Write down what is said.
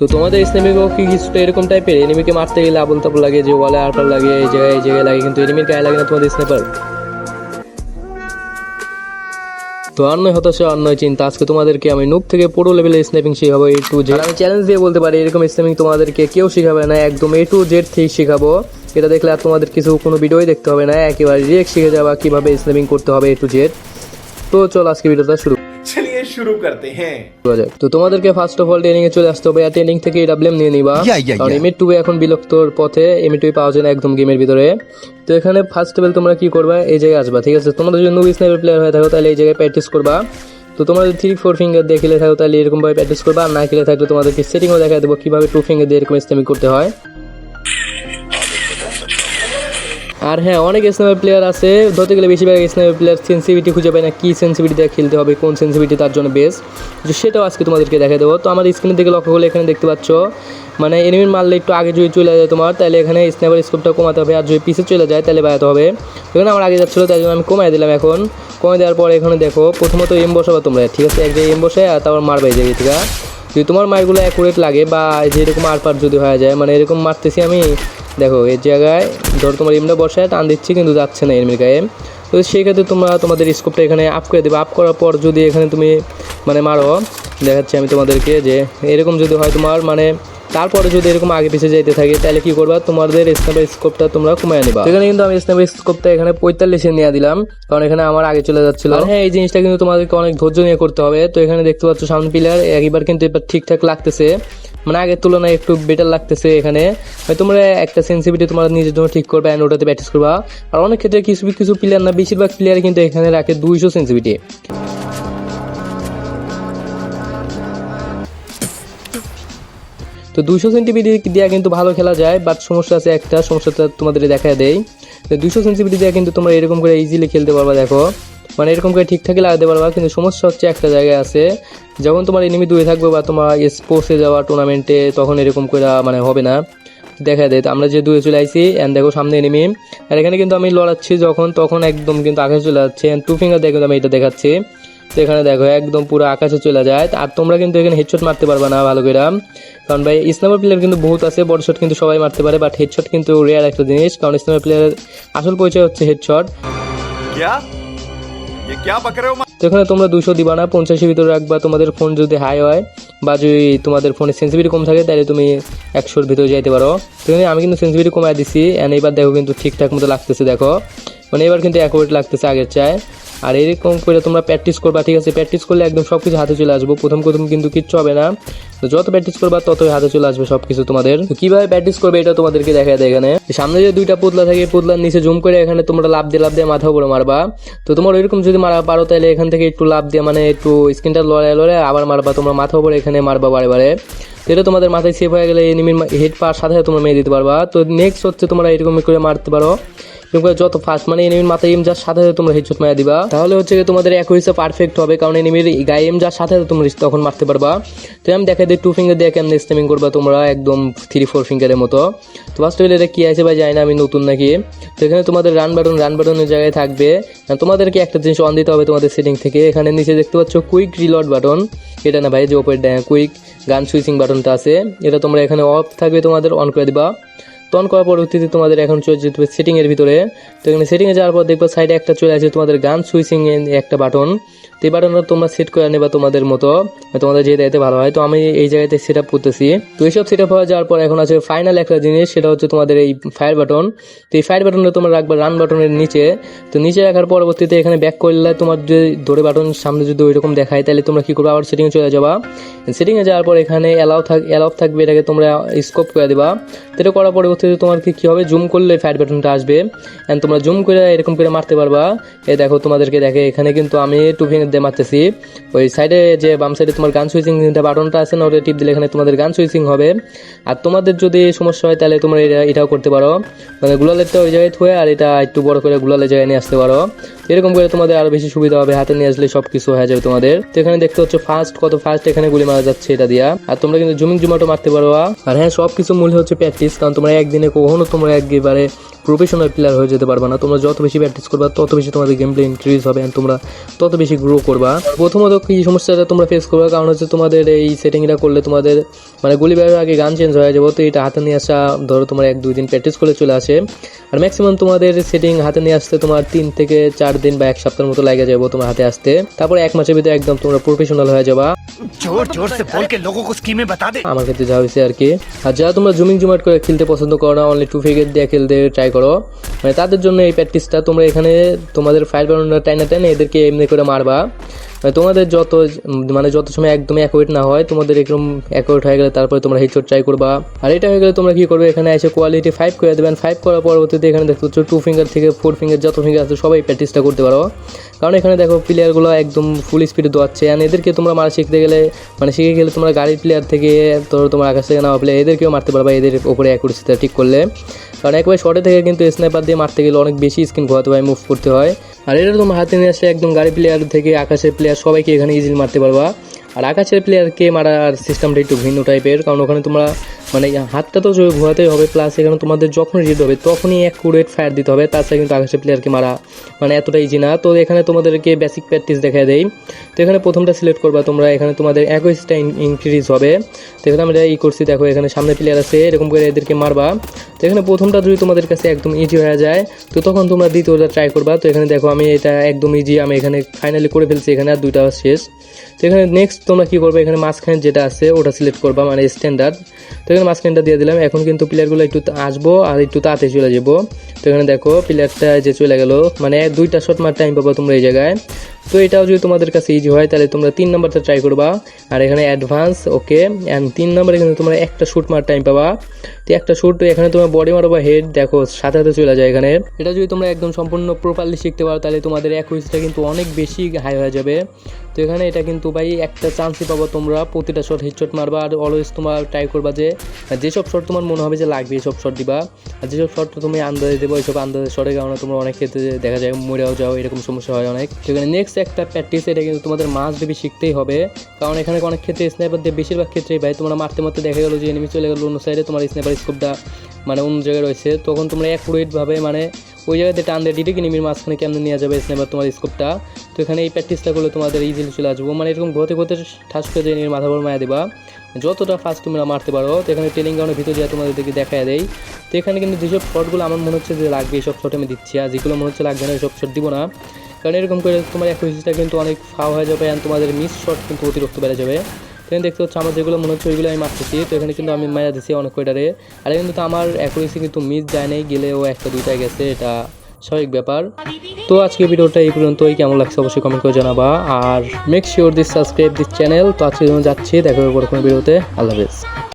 তো তোমাদের স্নেমিকও কি কিছুটা এরকম টাইপের এনিমিকে মারতে গেলে আবল তাবল লাগে, যে ওয়ালে আরপার লাগে, এই জায়গায় এই জায়গায় লাগে, কিন্তু এনিমির গায়ে লাগে না তোমাদের স্নেপার তো আর নয় হতাশা আর চিন্তা। আজকে তোমাদেরকে আমি নুব থেকে পুরো লেভেলে স্ন্যাপিং শেখাবো এ টু জেড আমি চ্যালেঞ্জ দিয়ে বলতে পারি, এরকম স্ন্যাপিং তোমাদেরকে কেউ শেখাবে না, একদম এ টু জেড থেকে শেখাবো। এটা দেখলে আর তোমাদের কিছু, কোনো ভিডিওই দেখতে হবে না, একেবারে ডিরেক্ট শিখে যাবা কীভাবে স্ন্যাপিং করতে হবে এ টু জেড তো চল আজকে ভিডিওটা শুরু শুরু করতে হ্যাঁ। তো তোমাদেরকে ফার্স্ট অফ অল ট্রেনিং এ চলে আসতে হবে। আর ট্রেনিং থেকে ডাব্লিউএম নিয়ে নিবা। কারণ এমএ টু এখন বিলক্তর পথে এমএ টু পাওয়া যায় না একদম গেমের ভিতরে। তো এখানে ফার্স্ট অফ অল তোমরা কি করবা? এই জায়গায় আসবা ঠিক আছে? তোমাদের যদি নুবি স্নাইপার প্লেয়ার হয়ে থাকো তাহলে এই জায়গায় প্র্যাকটিস করবা। তো তোমাদের থ্রি ফোর ফিঙ্গার দিয়ে খেলে থাকো তাহলে এরকমভাবে প্র্যাকটিস করবা। আর না খেলে থাকলে তোমাদেরকে সেটিংও দেখা দেবো কীভাবে টু ফিঙ্গার দিয়ে এরকম স্টেমিং করতে হয়। আর হ্যাঁ অনেক স্নাইপার প্লেয়ার আছে। ধরতে গেলে বেশিরভাগ স্নাইপার প্লেয়ার সেন্সিভিটি খুঁজে পায় না, কী সেন্সিভিটি দিয়ে খেলতে হবে, কোন সেন্সিভিটি তার জন্য বেস্ট সেটাও আজকে তোমাদেরকে দেখা দেবো। তো আমার স্ক্রিনের দিকে লক্ষ্য করলে এখানে দেখতে পাচ্ছ মানে এনিমির মারলে একটু আগে যদি চলে যায় তোমার, তাহলে এখানে স্নাইপার স্কোপটা কমাতে হবে। আর যদি পিছে চলে যায়, তাহলে বাড়াতে হবে। এখানে আমার আগে যাচ্ছিল, তাই জন্য আমি কমাই দিলাম এখন। কমে দেওয়ার পর এখানে দেখো, প্রথমত এম বসাবে তোমরা, ঠিক আছে? এক জায়গায় এম বসে আর তারপর মারবে এই জায়গায় ঠিক আছে যদি তোমার মারগুলো অ্যাকুরেট লাগে বা যেরকম আর পার যদি হয়ে যায় মানে এরকম মারতেছি আমি, দেখো, এই জায়গায় ধরো তোমার এমনি বসায়, টান দিচ্ছি কিন্তু যাচ্ছে না এমনি গায়ে তো সেই ক্ষেত্রে তোমরা তোমাদের স্কোপটা এখানে আপ করে দেবে। আপ করার পর যদি এখানে তুমি মানে মারো, দেখাচ্ছি আমি তোমাদেরকে যে এরকম যদি হয় তোমার মানে তারপরে যদি এরকম আগে পিছিয়ে যাইতে থাকে তাহলে কি করবা? তোমাদের স্ন্যাপের স্কোপটা তোমরা কমায় নিবা। এখানে কিন্তু আমি স্ন্যাপের স্কোপটা এখানে পঁয়তাল্লিশে নিয়ে দিলাম কারণ এখানে আমার আগে চলে যাচ্ছিল। আর হ্যাঁ এই জিনিসটা কিন্তু তোমাদেরকে অনেক ধৈর্য নিয়ে করতে হবে। তো এখানে দেখতে পাচ্ছ সামনে পিলার একবার কিন্তু এবার ঠিকঠাক লাগতেছে। মানে আগের তুলনায় একটু বেটার লাগতেছে এখানে। তোমরা একটা সেন্সিভিটি তোমরা নিজের জন্য ঠিক করবে অ্যান্ড ওটাতে প্র্যাকটিস করবা। আর অনেক ক্ষেত্রে কিছু কিছু প্লেয়ার না বেশিরভাগ প্লেয়ার কিন্তু এখানে রাখে দুইশো সেন্সিভিটি তো দুশো সেন্টিমিটার দিয়ে কিন্তু ভালো খেলা যায় বাট সমস্যা আছে একটা, সমস্যাটা তোমাদের দেখা দেয় তো দুশো সেন্টিমিটার দিয়ে কিন্তু তোমরা এরকম করে ইজিলি খেলতে পারবা, দেখো। মানে এরকম করে ঠিকঠাকই লাগাতে পারবা, কিন্তু সমস্যা হচ্ছে একটা জায়গায় আছে, যখন তোমার এনিমি দূরে থাকবে বা তোমার স্পোর্টসে যাওয়া টুর্নামেন্টে তখন এরকম করে মানে হবে না। দেখা দেয় আমরা যে দূরে চলে আসি অ্যান্ড দেখো সামনে এনিমি আর এখানে কিন্তু আমি লড়াচ্ছি যখন, তখন একদম কিন্তু আকাশে চলে যাচ্ছে অ্যান্ড টু ফিঙ্গার কিন্তু আমি এটা দেখাচ্ছি। এখানে দেখো একদম পুরো আকাশে চলে যায়। আর তোমরা কিন্তু এখানে হেডশট মারতে পারবে না ভালো করে। কারণ ভাই ইসলামের প্লেয়ার কিন্তু বহুত আছে বড় শট কিন্তু সবাই মারতে পারে বাট হেডশট কিন্তু রেয়ার একটা জিনিস কারণ ইসলামের প্লেয়ারের আসল পরিচয় হচ্ছে হেডশট তো এখানে তোমরা দুশো দিবা না পঞ্চাশের ভিতরে রাখবা তোমাদের ফোন যদি হাই হয় বা যদি তোমাদের ফোনে সেন্সিভিটি কম থাকে তাহলে তুমি একশোর ভিতরে যাইতে পারো। তো আমি কিন্তু সেন্সিভিটি কমায় দিছি অ্যান্ড এবার দেখো কিন্তু ঠিকঠাক মতো লাগতেছে দেখো। মানে এবার কিন্তু অ্যাকোরেট লাগতেছে আগের চায়। আর এরকম করে তোমরা প্র্যাকটিস করবা, ঠিক আছে? প্র্যাকটিস করলে একদম সব কিছু হাতে চলে আসব। প্রথম প্রথম কিন্তু কিচ্ছু হবে না। তো যত প্র্যাকটিস করবা, ততই হাতে চলে আসবে সব কিছু তোমাদের। তো কীভাবে প্র্যাকটিস করবে এটা তোমাদেরকে দেখা দেয় এখানে। সামনে যে দুইটা পুতলা থাকে, পুতলার নিচে জুম করে এখানে তোমরা লাভ দিয়ে লাভ দিয়ে মাথা উপরে মারবা। তো তোমার এরকম যদি মারা পারো, তাহলে এখান থেকে একটু লাভ দিয়ে মানে একটু স্ক্রিনটা লড়াই লড়াই আবার মারবা। তোমরা মাথা উপরে এখানে মারবা বারে বারে। এটা তোমাদের মাথায় সেভ হয়ে গেলে এনিমির হেড পাওয়ার সাথে সাথে তোমরা মেরে দিতে পারবা। তো নেক্সট হচ্ছে তোমরা এরকম করে মারতে পারো। করে যত ফাস্ট মানে এনিমির মাথায় এম যার সাথে সাথে তোমরা হেডশট মারা দিবা। তাহলে হচ্ছে তোমাদের অ্যাকুরেসি পারফেক্ট হবে, কারণ এনিমির গায়ে এম যার সাথে সাথে তোমরা তখন মারতে পারবা। তো আমি দেখা দিই টু ফিঙ্গার দিয়ে কেমন স্টেমিং করবা তোমরা, একদম থ্রি ফোর ফিঙ্গারের মতো। তো ফার্স্ট অফ এটা কি আছে বা জানি না, আমি নতুন নাকি। তো এখানে তোমাদের রান বাটন রান বাটনের জায়গায় থাকবে। তোমাদেরকে একটা জিনিস অন দিতে হবে তোমাদের সেটিং থেকে। এখানে নিচে দেখতে পাচ্ছ কুইক রিলোড বাটন এটা না ভাই যে ওপরে কুইক গান সুইচিং বাটনটা আছে। এটা তোমরা এখানে অফ থাকবে, তোমাদের অন করে দিবা। অন করার পরবর্তীতে তোমাদের এখন চলে যেতে হবে সেটিংয়ের ভিতরে, তো এখানে সেটিংয়ে যাওয়ার পর দেখবে সাইডে একটা চলে আসে তোমাদের গান সুইচিংয়ের একটা বাটন তো এই বাটনটা তোমরা সেট করে নেবা তোমাদের মতো, তোমাদের যে এতে ভালো হয়, তো আমি এই জায়গাতে সেট আপ করতেছি। তো এইসব সেট আপ হয়ে যাওয়ার পর এখন আছে ফাইনাল একটা জিনিস, সেটা হচ্ছে তোমাদের এই ফায়ার বাটন তো এই ফায়ার বাটনটা তোমরা রাখবে রান বাটনের নিচে। তো নিচে রাখার পরবর্তীতে এখানে ব্যাক করলে তোমার যদি ধরে বাটন সামনে যদি ওইরকম দেখায়, তাহলে তোমরা কি করবে? আবার সেটিং চলে যাবা। সেটিং এ যাওয়ার পর এখানে অ্যালাউ থাক অ্যালাউ থাকবে, এটাকে তোমরা স্কোপ করে দেবা। এটা করার পরবর্তীতে তোমার কি হবে? জুম করলে ফায়ার বাটনটা আসবে। অ্যান্ড তোমরা জুম করে এরকম করে মারতে পারবা। এ দেখো তোমাদেরকে দেখে, এখানে কিন্তু আমি টু ফিঙ্গার দিয়ে মারতেছি। ওই সাইডে যে বাম সাইডে তোমার গান সুইচিং বাটনটা আছে না, ওটা টিপ দিলে এখানে তোমাদের গান সুইচিং হবে। আর তোমাদের যদি সমস্যা হয়, তাহলে তোমরা এটা, এটাও করতে পারো। মানে গুলালেরটা ওই জায়গায় থুয়ে আর এটা একটু বড় করে গুলালের জায়গায় নিয়ে আসতে পারো। এরকম করে তোমাদের আরও বেশি সুবিধা হবে, হাতে নিয়ে আসলে সব কিছু হয়ে যাবে তোমাদের। তো এখানে দেখতে হচ্ছে ফার্স্ট কত ফার্স্ট এখানে গুলি মারা যাচ্ছে এটা দিয়া। আর তোমরা কিন্তু জুমিং জুমাটো মারতে পারো। আর হ্যাঁ সব কিছু মূল্য হচ্ছে প্র্যাকটিস কারণ তোমরা একদিনে কখনো তোমরা একবারে প্রফেশনাল প্লেয়ার হয়ে যেতে পারবা না। তোমরা যত বেশি প্র্যাকটিস করবা তত বেশি তোমাদের গেম প্লে ইনক্রিজ হবে অ্যান্ড তোমরা তত বেশি গ্রো করবা। প্রথমত কি সমস্যাটা তোমরা ফেস করবে? কারণ হচ্ছে তোমাদের এই সেটিংটা করলে তোমাদের মানে গুলি বাইরের আগে গান চেঞ্জ হয়ে যাব। তো এটা হাতে নিয়ে আসা ধরো তোমার এক দুই দিন প্র্যাকটিস করে চলে আসে। আর ম্যাক্সিমাম তোমাদের সেটিং হাতে নিয়ে আসতে তোমার তিন থেকে চার দিন বা এক সপ্তাহের মতো লাগে যাব তোমার হাতে আসতে। তারপর এক মাসের ভিতরে একদম তোমরা প্রফেশনাল হয়ে যাবা। আমার ক্ষেত্রে যা হয়েছে আর কি। আর যারা তোমরা জুমিং জুমাট করে খেলতে পছন্দ করো না অনলি টু ফিগেট দিয়ে খেলতে ট্রাই করো। মানে তাদের জন্য এই প্র্যাকটিসটা তোমরা এখানে তোমাদের ফায়ার বারোনার টাইনা টাইনে এদেরকে এমনি করে মারবা। তোমাদের যত মানে যত সময় একদম অ্যাকোয়েট না হয়, তোমাদের এরকম অ্যাকোয়েট হয়ে গেলে তারপরে তোমরা হেডশট ট্রাই করবা। আর এটা হয়ে গেলে তোমরা কি করবে? এখানে এসে কোয়ালিটি ফাইভ করে দেবেন ফাইভ করার পরবর্তীতে এখানে দেখতে পাচ্ছ টু ফিঙ্গার থেকে ফোর ফিঙ্গার যত ফিঙ্গার আছে সবাই প্র্যাকটিসটা করতে পারো। কারণ এখানে দেখো প্লেয়ারগুলো একদম ফুল স্পিডে দোয়াচ্ছে অ্যান্ড এদেরকে তোমরা মারা শিখতে গেলে মানে শিখে গেলে তোমরা গাড়ির প্লেয়ার থেকে তোর তোমার আকাশ থেকে নামা প্লেয়ার এদেরকেও মারতে পারবা এদের ওপরে অ্যাকুরেসিটা ঠিক করলে। কারণ একবার শর্টে থেকে কিন্তু স্নাইপার দিয়ে মারতে গেলে অনেক বেশি স্কিন ঘোরাতে হয় মুভ করতে হয়। আর এটা তোমার হাতে নিয়ে আসলে একদম গাড়ি প্লেয়ার থেকে আকাশের প্লেয়ার সবাইকে এখানে ইজিলি মারতে পারবা। আর আকাশের প্লেয়ারকে মারার সিস্টেমটা একটু ভিন্ন টাইপের কারণ ওখানে তোমরা মানে হাতটা তো ঘোরাতেই হবে প্লাস এখানে তোমাদের যখন রিড হবে, তখনই অ্যাকুরেট ফায়ার দিতে হবে, তাছাড়া কিন্তু আকাশের প্লেয়ারকে মারা মানে এতটা ইজি না। তো এখানে তোমাদেরকে বেসিক প্র্যাকটিস দেখা দেয় তো এখানে প্রথমটা সিলেক্ট করবা তোমরা, এখানে তোমাদের অ্যাকুরেসিটা ইনক্রিজ হবে। তো এখানে আমরা ই করছি দেখো, এখানে সামনে প্লেয়ার আছে, এরকম করে এদেরকে মারবা। তো এখানে প্রথমটা যদি তোমাদের কাছে একদম ইজি হয়ে যায়, তো তখন তোমরা দ্বিতীয়টা ট্রাই করবা। তো এখানে দেখো, আমি এটা একদম ইজি আমি এখানে ফাইনালি করে ফেলছি, এখানে আর দুইটা শেষ। তো এখানে নেক্সট তোমরা কী করবে, এখানে মাঝখানে যেটা আছে, ওটা সিলেক্ট করবা মানে স্ট্যান্ডার্ড তো এখানে মাঝখানটা দিয়ে দিলাম। এখন কিন্তু প্লেয়ারগুলো একটু আসব আর একটু তাতে চলে যাব। তো এখানে দেখো প্লেয়ারটা যে চলে গেল মানে দুইটা শট মার টাইম পাবো তোমরা এই জায়গায়। তো এটাও যদি তোমাদের কাছে ইজি হয়, তাহলে তোমরা তিন নাম্বারটা ট্রাই করবা। আর এখানে অ্যাডভান্স ওকে অ্যান্ড তিন নাম্বারে কিন্তু তোমরা একটা শ্যুট মার টাইম পাবা। তো একটা শ্যুট এখানে তোমার বডি মারো বা হেড দেখো, সাথে সাথে চলে যায় এখানে। এটা যদি তোমরা একদম সম্পূর্ণ প্রপারলি শিখতে পারো, তাহলে তোমাদের এক অ্যাকুইসটা কিন্তু অনেক বেশি হাই হয়ে যাবে। তো এখানে এটা কিন্তু ভাই, একটা চান্সই পাবো তোমরা, প্রতিটা শট হেডশট মারবা, আর অলওয়েজ তোমার ট্রাই করবা যে যেসব শট তোমার মনে হবে যে লাগবে, এসব শট দিবা। আর যেসব শট তুমি আন্দাজে দেবো এইসব আন্দাজে শটের কারণে তোমরা অনেক ক্ষেত্রে দেখা যায় মরেও যাও, এরকম সমস্যা হয় অনেক। তো এখানে নেক্সট একটা প্র্যাকটিস এটা কিন্তু তোমাদের মাস দেবী শিখতেই হবে। কারণ এখানে অনেক ক্ষেত্রে স্নাইপার দিয়ে বেশিরভাগ ক্ষেত্রেই ভাই তোমরা মারতে মারতে দেখা গেলো যে এনিমি চলে গেলো অন্য সাইডে তোমার স্নাইপার স্কোপটা মানে অন্য জায়গায় রয়েছে। তখন তোমরা অ্যাকুরেটভাবে মানে ওই জায়গাতে টান দিয়ে ডিটেক নিমির মাঝখানে কেমন নেওয়া যাবে স্নাইপার তোমার স্কোপটা তো এখানে এই প্র্যাকটিসটা করলে তোমাদের ইজিলি চলে আসব। মানে এরকম ঘতে ঘতে ঠাস করে দিয়ে নিয়ে মাথা মায়া দেবা। যতটা ফাস্ট তোমরা মারতে পারো, তো এখানে ট্রেনিং গ্রাউন্ডের ভিতরে যা তোমাদেরকে দেখা দেয় তো এখানে কিন্তু যেসব শটগুলো আমার মনে হচ্ছে যে লাগবে এইসব শট আমি দিচ্ছি। আর যেগুলো মনে হচ্ছে লাগবে না এইসব শট দিব না। কারণ এরকম করে তোমার অ্যাকুইসিটা কিন্তু অনেক ফাও হয়ে যাবে অ্যান্ড তোমাদের মিস শট কিন্তু অতিরিক্ত বেড়ে যাবে। এখানে দেখতে হচ্ছে আমার যেগুলো মনে হচ্ছে ওইগুলো আমি মারতেছি, তো এখানে কিন্তু আমি মারা দিছি অনেক কয়টারে। আর কিন্তু আমার অ্যাকুরেসি কিন্তু মিস যায় নাই ও একটা দুইটা গেছে, এটা স্বাভাবিক ব্যাপার। তো আজকে ভিডিওটা এই পর্যন্তই, কেমন লাগছে অবশ্যই কমেন্ট করে জানাবা। আর make sure this subscribe this channel তো আজকে যাচ্ছি, দেখা হবে কোনো ভিডিওতে। আল্লাহ হাফেজ।